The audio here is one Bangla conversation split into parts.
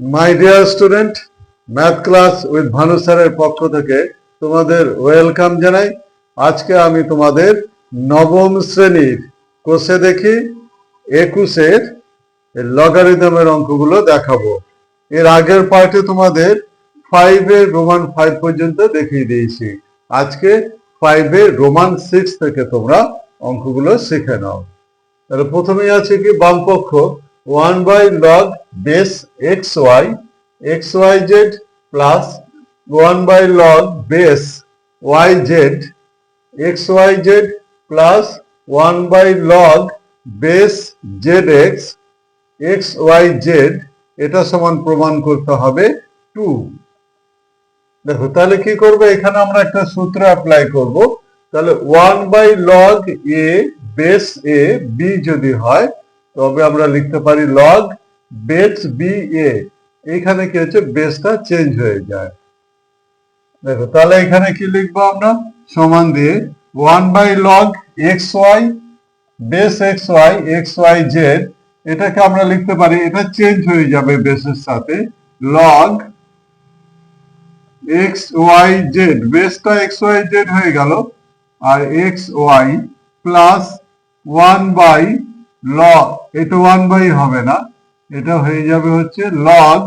My dear student math class with Bhanu স্যারের পক্ষ থেকে তোমাদের ওয়েলকাম জানাই। আজকে আমি তোমাদের নবম শ্রেণির কোষে দেখি, একুশের লগারিদমের অঙ্কগুলো দেখাবো। এর আগের পার্টে তোমাদের ফাইভের রোমান ফাইভ পর্যন্ত দেখিয়ে দিয়েছি। আজকে ফাইভের রোমান সিক্স থেকে তোমরা অঙ্কগুলো শিখে নাও। তাহলে প্রথমেই আছে কি বামপক্ষ। One by log base x y x y z plus one by log base y z, x y z plus one by log base z x x y z, এটা সমান প্রমাণ করতে হবে টু। দেখো, তাহলে কি করবে? এখানে আমরা একটা সূত্র অ্যাপ্লাই করব। তাহলে one by log a base a b যদি হয় তবে আমরা লিখতে পারি লগ বেস বি এ এখানে কি হচ্ছে? বেসটা চেঞ্জ হয়ে যায়। দেখো, তাহলে এখানে কি লিখব আমরা? সমান দিয়ে one by log x y base x y x y z এটাকে আমরা লিখতে পারি, এটা চেঞ্জ হয়ে যাবে বেসের সাথে। লগ এক্স ওয়াই জেড বেসটা এক্স ওয়াই জেড হয়ে গেল। আর x y plus one by log, এটা ওয়ান বাই হবে না। এটা হয়ে যাবে হচ্ছে লগ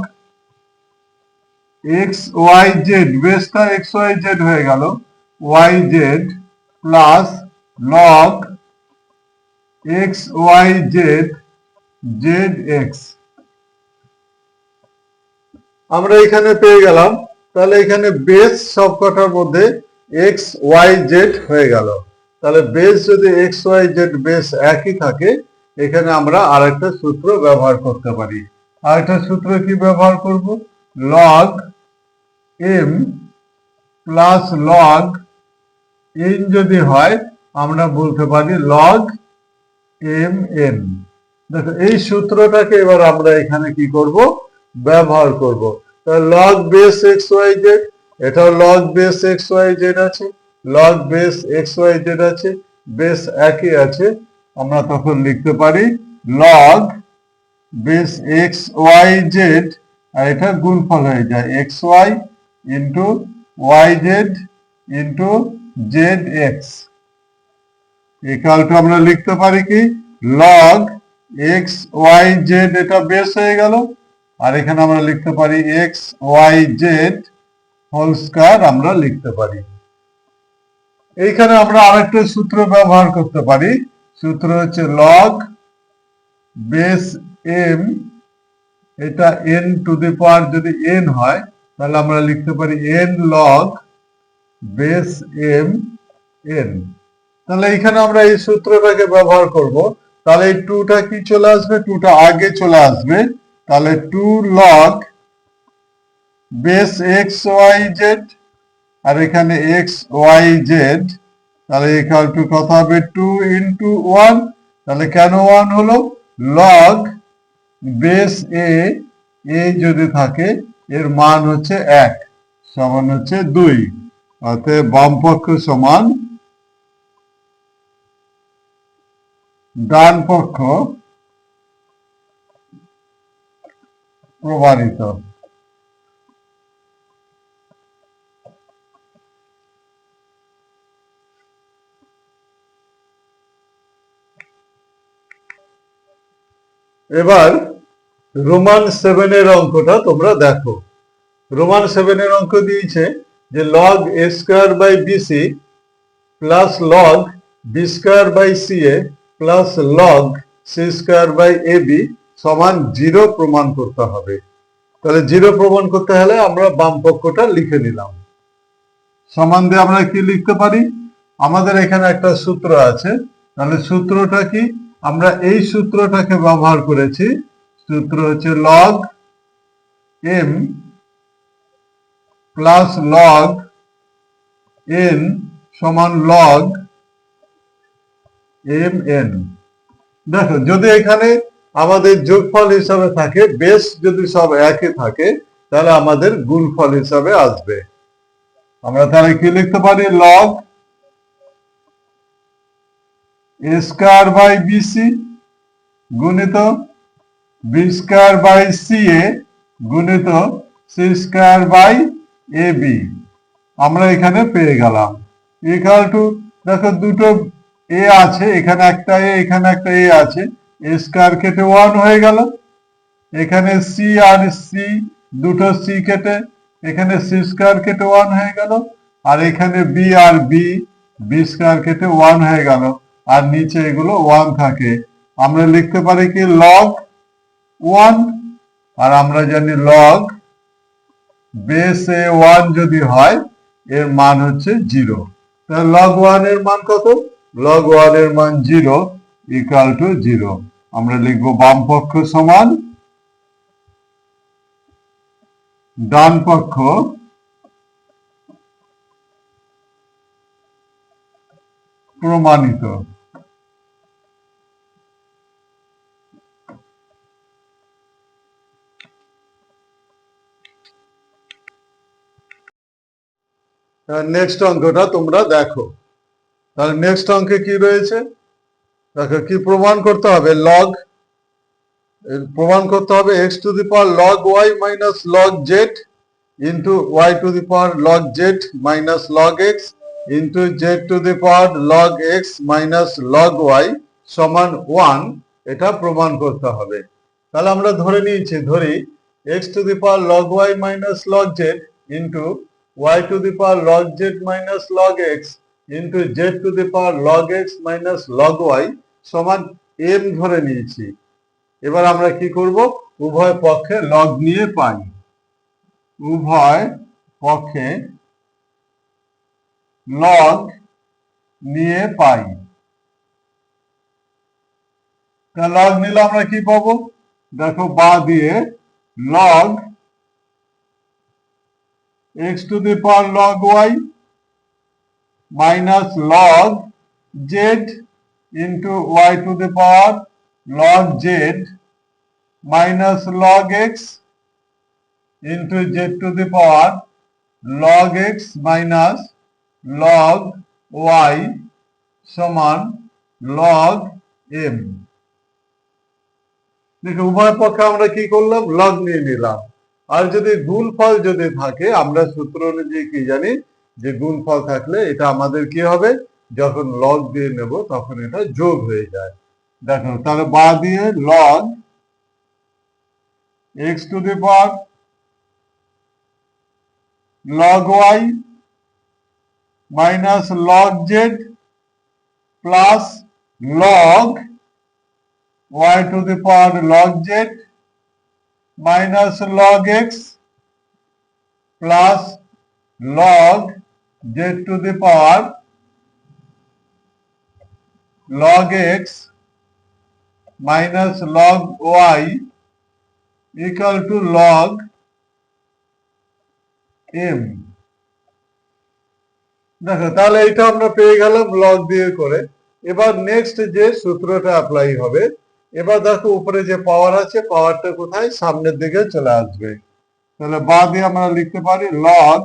এক্স ওয়াই জেড বেসটা এক্স ওয়াই জেড হয়ে গেল। Y z plus log x y z z x আমরা এখানে পেয়ে গেলাম। তাহলে এখানে বেস সবকটার মধ্যে এক্স ওয়াই জেড হয়ে গেল। তাহলে বেস যদি এক্স ওয়াই জেড বেস একই থাকে এখানে আমরা আরেকটা সূত্র ব্যবহার করতে পারি। আরেকটা সূত্র কি ব্যবহার করব? Log m plus log n যদি হয়, আমরা বলতে পারি লগ এম এন দেখো, এই সূত্রটাকে এবার আমরা এখানে কি করব? ব্যবহার করব। Log base x y z এটা log base x y z আছে log base x y z আছে বেস একই আছে আমরা তখন লিখতে পারি log base x y z আর এটা গুণফল হয়ে যায় x y into y z into z x একালটা আমরা লিখতে পারি কি? লগ এক্স ওয়াই জেড এটা বেস হয়ে গেল। আর এখানে আমরা লিখতে পারি x y z whole square আমরা লিখতে পারি। এইখানে আমরা আরেকটা সূত্র ব্যবহার করতে পারি। সূত্র হচ্ছে লগ বেস এম এটা এন টু দি পাওয়ার যদি এন হয়, তাহলে আমরা লিখতে পারি n log base m n তাহলে এখানে আমরা এই সূত্রটাকে ব্যবহার করব। তাহলে এই টুটা কি চলে আসবে? টুটা আগে চলে আসবে। তাহলে two log base x y z আর এখানে এক্স ওয়াই জেড তাহলে এখানে টু কথা হবে টু ইন্টু ওয়ান তাহলে কেন ওয়ান হলো? লগ বেস এ এ যদি থাকে, এর মান হচ্ছে এক, সমান হচ্ছে দুই, অতএব বাম পক্ষ সমান ডান পক্ষ প্রমাণিত এবার রোমান সেভেনের অঙ্কটা তোমরা দেখো। রোমান সেভেনের অঙ্ক দিয়েছে যে log a square by b c plus log b square by c a plus log c square by a b সমান জিরো প্রমাণ করতে হবে। তাহলে জিরো প্রমাণ করতে হলে আমরা বাম পক্ষটা লিখে নিলাম। সমান দিয়ে আমরা কি লিখতে পারি? আমাদের এখানে একটা সূত্র আছে। তাহলে সূত্রটা কি? আমরা এই সূত্রটাকে ব্যবহার করেছি। সূত্র হচ্ছে log m plus log n সমান লগ এম এন দেখো, যদি এখানে আমাদের যোগফল হিসাবে থাকে বেস যদি সব একই থাকে, তাহলে আমাদের গুণফল হিসাবে আসবে। আমরা তাহলে কি লিখতে পারি? Log a square by b c গুণিত b square by c a গুণিত c square by a b. আমরা এখানে পেয়ে গেলাম। ইকাল টু দেখো দুটো এ আছে, এখানে একটা এ, এখানে একটা এ আছে। এ স্কোয়ার কেটে ওয়ান হয়ে গেল। এখানে সি আর সি দুটো সি কেটে এখানে সি স্কোয়ার কেটে ওয়ান হয়ে গেল। আর এখানে বি আর বি বি স্কোয়ার কেটে ওয়ান হয়ে গেল। আর নিচে এগুলো ওয়ান থাকে। আমরা লিখতে পারি কি লগ ওয়ান আর আমরা জানি লগ বেস এ ওয়ান যদি হয়, এর মান হচ্ছে জিরো তাহলে লগ ওয়ানের মান কত? লগ ওয়ানের মান জিরো ইকাল টু জিরো আমরা লিখব বাম পক্ষ সমান ডান পক্ষ প্রমাণিত। নেক্সট অঙ্কটা তোমরা দেখো। তাহলে নেক্সট অঙ্কে কি রয়েছে? দেখো, কি প্রমাণ করতে হবে? লগ প্রমাণ করতে হবে x to the power log y minus log z into y to the power log z minus log x into z to the power log x minus log y সমান ওয়ান এটা প্রমাণ করতে হবে। তাহলে আমরা ধরে নিয়েছি, ধরি x to the power log y minus log z into y to the power log z minus log x into z to the power log x minus log y সমান m ধরে নিয়েছি। এবার আমরা কি করব? উভয় পক্ষে লগ নিয়ে পাই। উভয় পক্ষে লগ নিয়ে পাই। তা লগ নিলে আমরা কি পাবো? দেখো, বা দিয়ে log x to the power log y minus log z into y to the power log z minus log x into z to the power log x minus log y সমান log m দেখো উভয় পক্ষে আমরা কি করলাম লগ নিয়ে নিলাম আর যদি গুণফল যদি থাকে, আমরা সূত্র অনুযায়ী কি জানি? যে গুণফল থাকলে এটা আমাদের কি হবে? যখন লগ দিয়ে নেব, তখন এটা যোগ হয়ে যায়। দেখো, তাহলে বা দিয়ে log x to the power log y minus log z plus log y to the power log z minus log x plus log z to the power log x minus log y equal to log m দেখো তাহলে এটা আমরা পেয়ে গেলাম লগ দিয়ে করে এবার নেক্সট যে সূত্রটা অ্যাপ্লাই হবে এবার দেখো উপরে যে পাওয়ার আছে পাওয়ারটা কোথায়? সামনের দিকে চলে আসবে। তাহলে বা দিয়ে আমরা লিখতে পারি log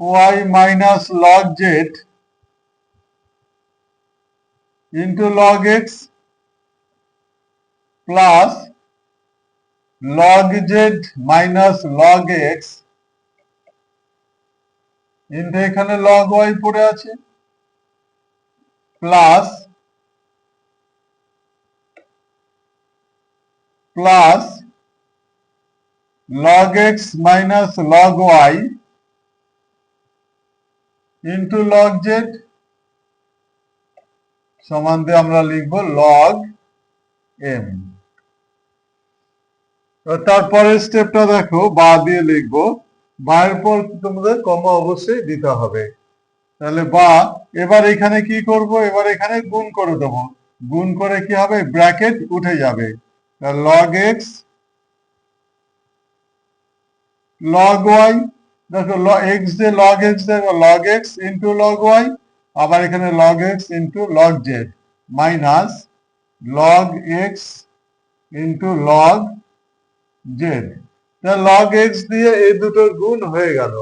y minus log z into log x plus log z minus log x into এখানে লগ ওয়াই পড়ে আছে plus plus log x minus log y into log z সমান দিয়ে আমরা লিখব log m তারপরের স্টেপটা দেখো, বা দিয়ে লিখব, বায়ের পর তোমাদের কমা অবশ্যই দিতে হবে। তাহলে বা, এবার এখানে কি করব? এবার এখানে গুণ করে দেবো। গুণ করে কি হবে? ব্র্যাকেট উঠে যাবে। Log x log y দেখো x যে log x দেখো log x into log y আবার এখানে log x into log z minus log x into log z তা log x দিয়ে এই দুটোর গুণ হয়ে গেল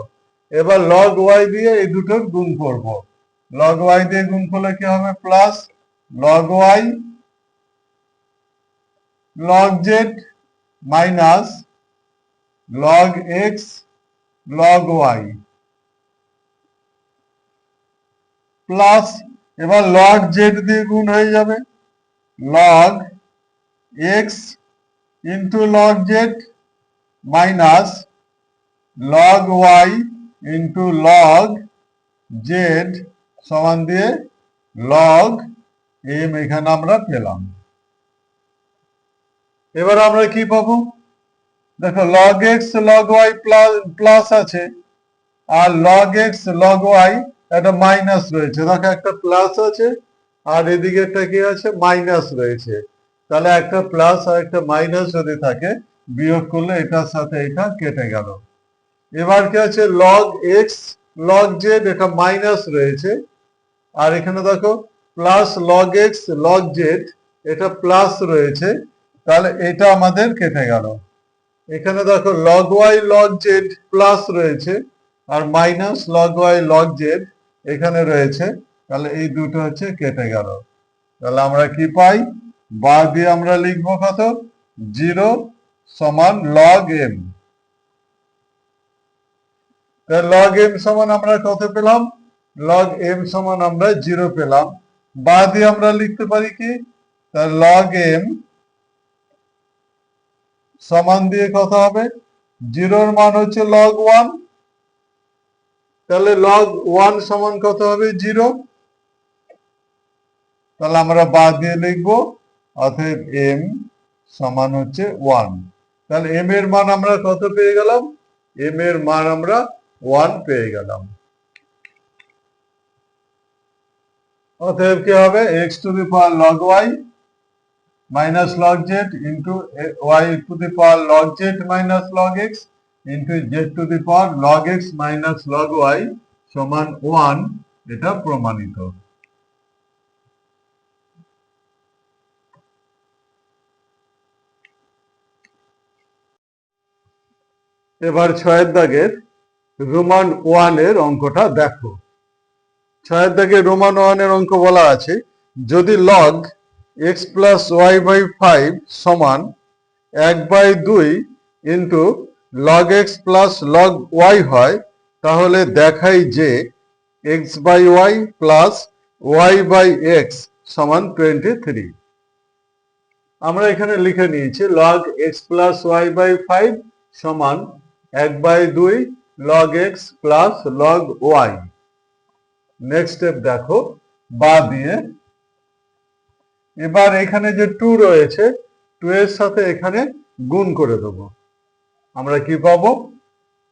এবার log y দিয়ে এই দুটোর গুণ করব log y দিয়ে গুণ করলে কি হবে plus log y log z minus log x log y plus এবার লগ জেড দিয়ে গুণ হয়ে যাবে। Log x into log z minus log y into log z সমান দিয়ে লগ এম এখানে আমরা পেলাম। এবার আমরা কি পাবো? দেখো log x log y plus plus আছে, আর লগ এক্স লগ ওয়াই একটা মাইনাস রয়েছে। দেখো, একটা প্লাস আছে, আর এদিকে একটা কি আছে? মাইনাস রয়েছে। তাহলে একটা প্লাস আর একটা মাইনাস যদি থাকে, বিয়োগ করলে এটার সাথে এটা কেটে গেল। এবার কি আছে? লগ এক্স লগ জেড এটা মাইনাস রয়েছে। আর এখানে দেখো plus log x log z এটা প্লাস রয়েছে। তাহলে এটা আমাদের কেটে গেল। এখানে দেখো log y log z plus রয়েছে আর minus log y log z এখানে রয়েছে। তাহলে এই দুটো হচ্ছে কেটে গেল। তাহলে আমরা কি পাই? বা দিয়ে আমরা লিখব কত? জিরো সমান লগ এম লগ এম সমান আমরা কত পেলাম? লগ এম সমান আমরা জিরো পেলাম। বা দিয়ে আমরা লিখতে পারি কি? লগ এম সমান দিয়ে কত হবে? জিরোর মান হচ্ছে লগ ওয়ান তাহলে লগ ওয়ান সমান কত হবে? জিরো। তাহলে আমরা বা দিয়ে লিখব, অতএব এম সমান হচ্ছে ওয়ান তাহলে এম এর মান আমরা কত পেয়ে গেলাম? এম এর মান আমরা ওয়ান পেয়ে গেলাম। অতএব কি হবে? X to the power log y minus log z into y to the power log z minus log x into z to the power log x minus log y সমান ওয়ান এটা প্রমাণিত। এবার ছয়ের দাগের রোমান ওয়ানের অঙ্কটা দেখো। ছয়ের দাগে রোমান ওয়ানের অঙ্ক বলা আছে। যদি log x plus y by five সমান এক বাই দুই into log x plus log y হয়, তাহলে দেখাই যে x by y plus y by x সমান টোয়েন্টি থ্রি আমরা এখানে লিখে নিয়েছি log x plus y by five সমান এক বাই দুই log x plus log y next step দেখো, বা দিয়ে এবার এখানে যে টু রয়েছে টু এর সাথে এখানে গুণ করে দেব। আমরা কি পাবো?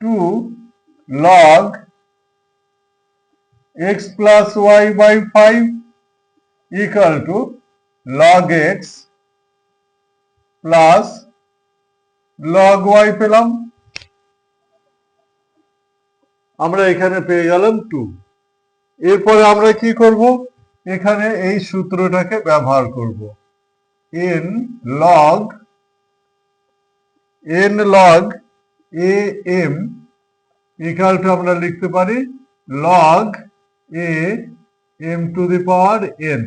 Two log x plus y by five equal to log x plus log y পেলাম। আমরা এখানে পেয়ে গেলাম টু এরপরে আমরা কি করব? এখানে এই সূত্রটাকে ব্যবহার করব। N log n log a m equal to আমরা লিখতে পারি log a m to the power n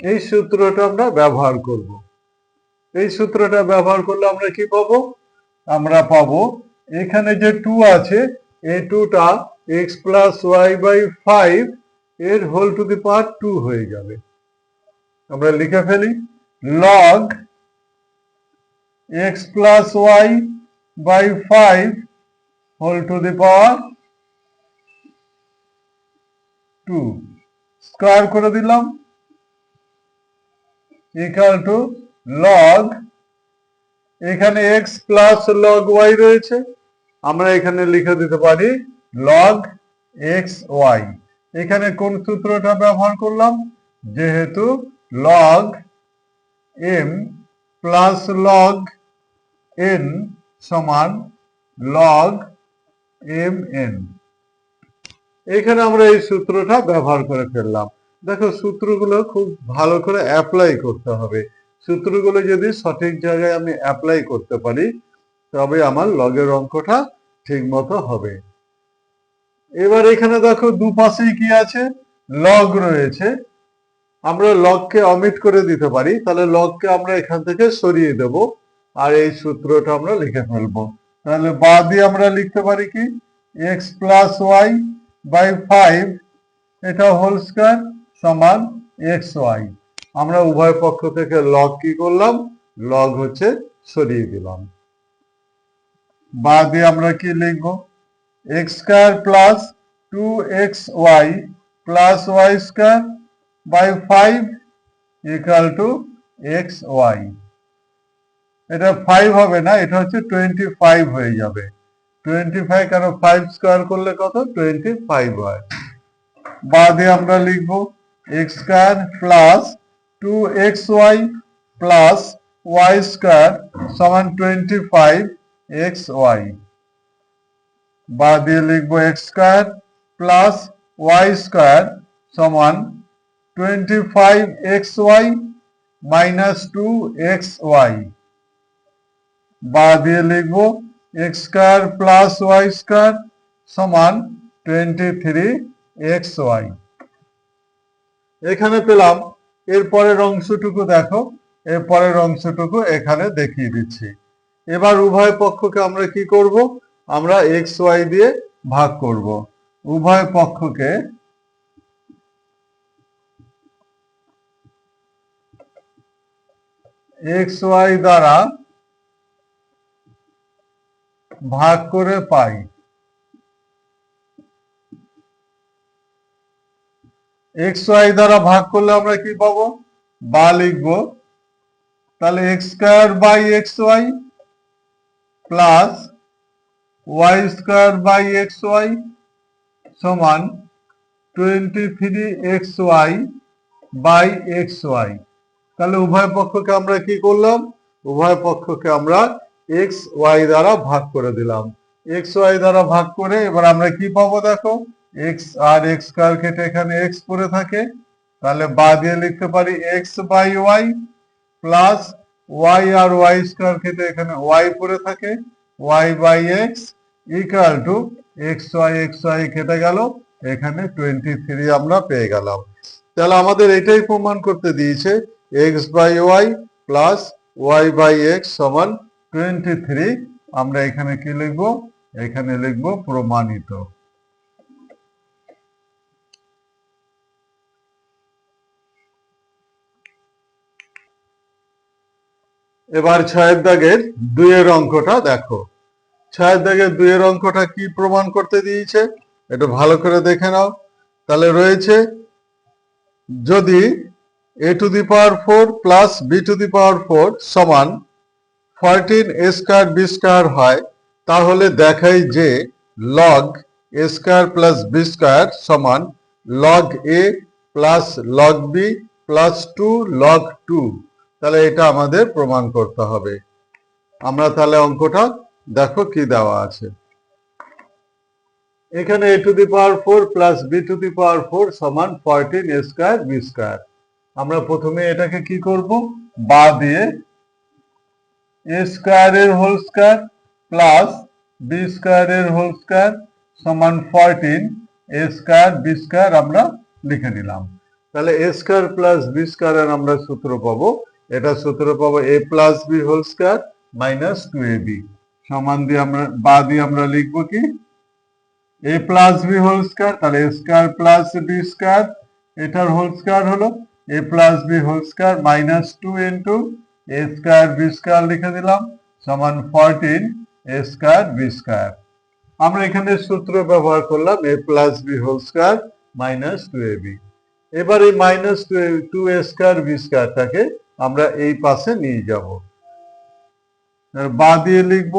এই সূত্রটা আমরা ব্যবহার করব। এই সূত্রটা ব্যবহার করলে আমরা কি পাবো? আমরা পাবো এখানে যে টু আছে এ টুটা x plus y by five এর whole to the power two হয়ে যাবে। আমরা লিখে ফেলি log x plus y by five whole to the power two square করে দিলাম ইকাল টু লগ এখানে এক্স প্লাস লগ ওয়াই রয়েছে, আমরা এখানে লিখে দিতে পারি লগ এক্স ওয়াই এখানে কোন সূত্রটা ব্যবহার করলাম? যেহেতু log m plus log n সমান লগ এম এন এখানে আমরা এই সূত্রটা ব্যবহার করে ফেললাম। দেখো, সূত্রগুলো খুব ভালো করে অ্যাপ্লাই করতে হবে। সূত্রগুলো যদি সঠিক জায়গায় আমি অ্যাপ্লাই করতে পারি, তবে আমার লগের অঙ্কটা ঠিক মতো হবে। এবার এখানে দেখো দুপাশেই কি আছে? লগ রয়েছে। আমরা লগকে অমিট করে দিতে পারি। তাহলে লগকে আমরা এখান থেকে সরিয়ে দেব। আর এই সূত্রটা আমরা লিখে ফেলব। তাহলে বা দিয়ে আমরা লিখতে পারি কি? X plus y by five এটা হোল স্কয়ার সমান এক্স ওয়াই আমরা উভয় পক্ষ থেকে লগ কি করলাম? লগ হচ্ছে সরিয়ে দিলাম। বা দিয়ে আমরা কি লিখব? X square plus two x y plus y square by five equal to x y এটা ফাইভ হবে না, এটা হচ্ছে টোয়েন্টি ফাইভ হয়ে যাবে। টোয়েন্টি ফাইভ কারণ ফাইভ স্কোয়ার করলে কত? টোয়েন্টি ফাইভ হয়। বাদে আমরা লিখব x square plus two x y plus y square সমান টোয়েন্টি ফাইভ এক্স ওয়াই বা দিয়ে লিখব x square plus y square সমান twenty five x y minus two x y বা দিয়ে লিখব x square plus y square সমান টোয়েন্টি থ্রি এক্স ওয়াই এখানে পেলাম এরপরের অংশটুকু দেখো এরপরের অংশটুকু এখানে দেখিয়ে দিচ্ছি। এবার উভয় পক্ষকে আমরা কি করব? আমরা এক্স ওয়াই দিয়ে ভাগ করব। উভয় পক্ষকে এক্স ওয়াই দ্বারা ভাগ করে পাই। এক্স ওয়াই দ্বারা ভাগ করলে আমরা কি পাবো? বা লিখব। তাহলে x square by x y plus y square by x y সমান twenty three x y by x y. তাহলে উভয় পক্ষকে আমরা কি করলাম? উভয় পক্ষকে আমরা এক্স ওয়াই দ্বারা ভাগ করে দিলাম। এক্স ওয়াই দ্বারা ভাগ করে এবার আমরা কি পাবো দেখো? এক্স আর এক্স স্কোয়ার কেটে এখানে এক্স পড়ে থাকে। তাহলে বা দিয়ে লিখতে পারি x by y plus y R y square কেটে এখানে ওয়াই পড়ে থাকে। Y by x equal to x y x y কেটে গেল। এখানে টোয়েন্টি থ্রি আমরা পেয়ে গেলাম। তাহলে আমাদের এটাই প্রমাণ করতে দিয়েছে x by y plus y by x সমান টোয়েন্টি থ্রি আমরা এখানে কি লিখব? এখানে লিখব প্রমাণিত। এবার ছয়ের দাগের দুইয়ের অঙ্কটা দেখো। ছয়ের দাগের দুইয়ের অঙ্কটা কি প্রমাণ করতে দিয়েছে? এটা ভালো করে দেখে নাও। তাহলে রয়েছে, যদি a to the power four plus b to the power four সমান fourteen a square b square হয়, তাহলে দেখাই যে log a square plus b square সমান log a plus log b plus two log two তাহলে এটা আমাদের প্রমাণ করতে হবে। আমরা তাহলে অঙ্কটা দেখো কি দেওয়া আছে। এখানে a to the power four plus b to the power four সমান ফরটিন স্কোয়ার বি স্কোয়ার আমরা প্রথমে এটাকে কি করব? বা দিয়ে এ স্কোয়ারের হোল স্কোয়ার প্লাস বি স্কোয়ারের হোল স্কোয়ার সমান fourteen a square b square আমরা লিখে নিলাম। তাহলে এ স্কোয়ার প্লাস বি স্কোয়ারের আমরা সূত্র পাবো। এটা সূত্র পাবো a plus b whole square minus two a b সমান দিয়ে আমরা, বা দিয়ে আমরা লিখব কি? A plus b whole square তাহলে a square plus b square এটার হোল স্কোয়ার হলো a plus b whole square minus two into a square b square লিখে দিলাম, সমান fourteen a square b square আমরা এখানে সূত্র ব্যবহার করলাম a plus b whole square minus two a b এবার এই minus two a square b স্কোয়ারটাকে আমরা এই পাশে নিয়ে যাব। বা দিয়ে লিখব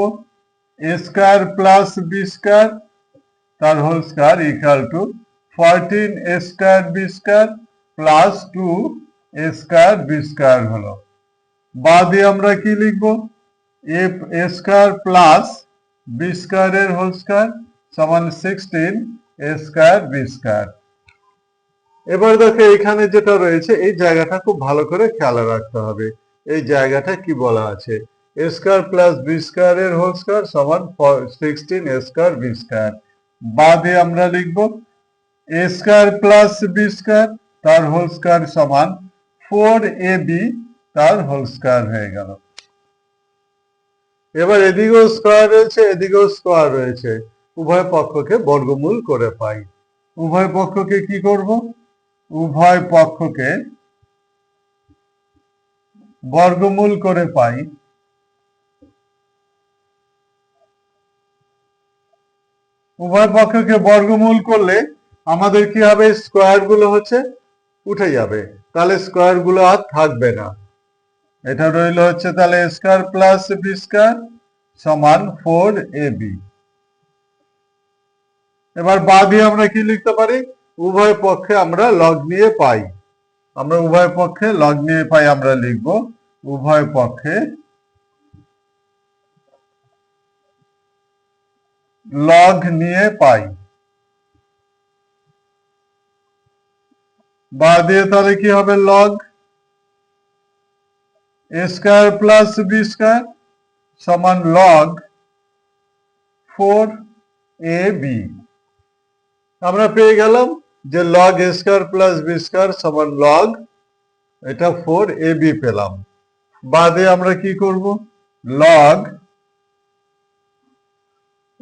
a square plus b square তার whole square equal to fourteen a square b square plus two a square b square হলো। বা দিয়ে আমরা কি লিখব? এ স্কোয়ার প্লাস বি স্কোয়ারের হোল স্কোয়ার সমান sixteen a square b square এবার দেখো এখানে যেটা রয়েছে, এই জায়গাটা খুব ভালো করে খেয়াল রাখতে হবে। এই জায়গাটা কি বলা আছে? এ স্কোয়ার প্লাস বি স্কোয়ারের হোল স্কোয়ার সমান sixteen a square b square বাদে আমরা লিখব a square plus b square তার হোল স্কয়ার সমান ফোর এ বি তার হোল স্কয়ার হয়ে গেল। এবার এদিকেও স্কোয়ার রয়েছে, এদিকেও স্কোয়ার রয়েছে। উভয় পক্ষকে বর্গমূল করে পাই। উভয় পক্ষকে কি করব? উভয় পক্ষকে বর্গমূল করে পাই। উভয় পক্ষকে বর্গমূল করলে আমাদের কি হবে? স্কোয়ারগুলো হচ্ছে উঠে যাবে। তাহলে স্কোয়ারগুলো আর থাকবে না। এটা রইল হচ্ছে তাহলে স্কোয়ার প্লাস বি স্কোয়ার সমান ফোর এ বি। এবার বা দিয়ে আমরা কি লিখতে পারি? উভয় পক্ষে আমরা লগ নিয়ে পাই। আমরা উভয় পক্ষে লগ নিয়ে পাই আমরা লিখব উভয় পক্ষে লগ নিয়ে পাই। বা দিয়ে তাহলে কি হবে log? A square plus b square সমান লগ ফোর এ বি। আমরা পেয়ে গেলাম যে log a square plus b square সমান লগ এটা ফোর এ বি পেলাম। বাদে আমরা কি করব? Log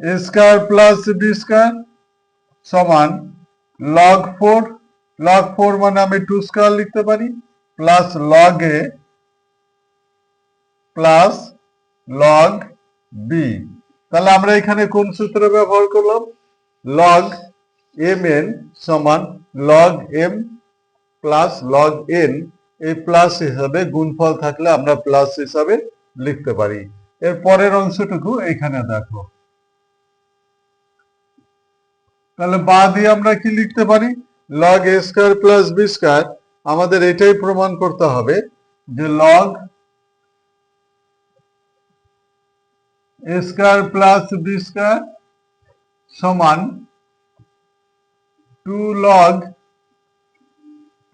a square plus b square সমান লগ ফোর লগ ফোর মানে আমি টু স্কয়ার লিখতে পারি plus log a plus log b তাহলে আমরা এখানে কোন সূত্র ব্যবহার করলাম? লগ এম এন সমান log m plus log n এই প্লাস হিসাবে গুণফল থাকলে আমরা প্লাস হিসাবে লিখতে পারি। এর পরের অংশটুকু এখানে দেখো। তাহলে বা দিয়ে আমরা কি লিখতে পারি? Log a square plus b square আমাদের এটাই প্রমাণ করতে হবে যে log a square plus b square সমান two log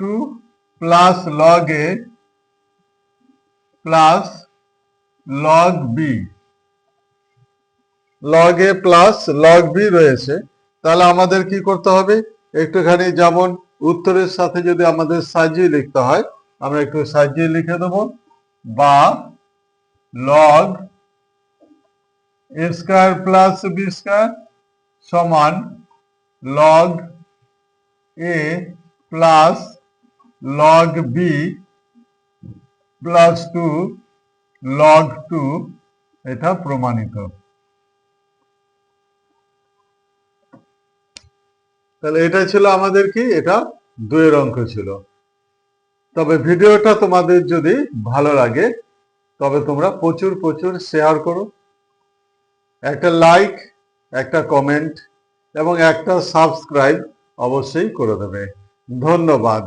two plus log a plus log b log a plus log b রয়েছে। তাহলে আমাদের কি করতে হবে? একটুখানি যেমন উত্তরের সাথে যদি আমাদের সাজিয়ে লিখতে হয়, আমরা একটু সাজিয়ে লিখে দেব। বা log a square plus b square সমান log a plus log b plus two log two এটা প্রমাণিত। তাহলে এটা ছিল আমাদের কি? এটা দুয়ের অঙ্ক ছিল। তবে ভিডিওটা তোমাদের যদি ভালো লাগে, তবে তোমরা প্রচুর প্রচুর শেয়ার করো। একটা লাইক একটা কমেন্ট এবং একটা সাবস্ক্রাইব অবশ্যই করে দেবে। ধন্যবাদ।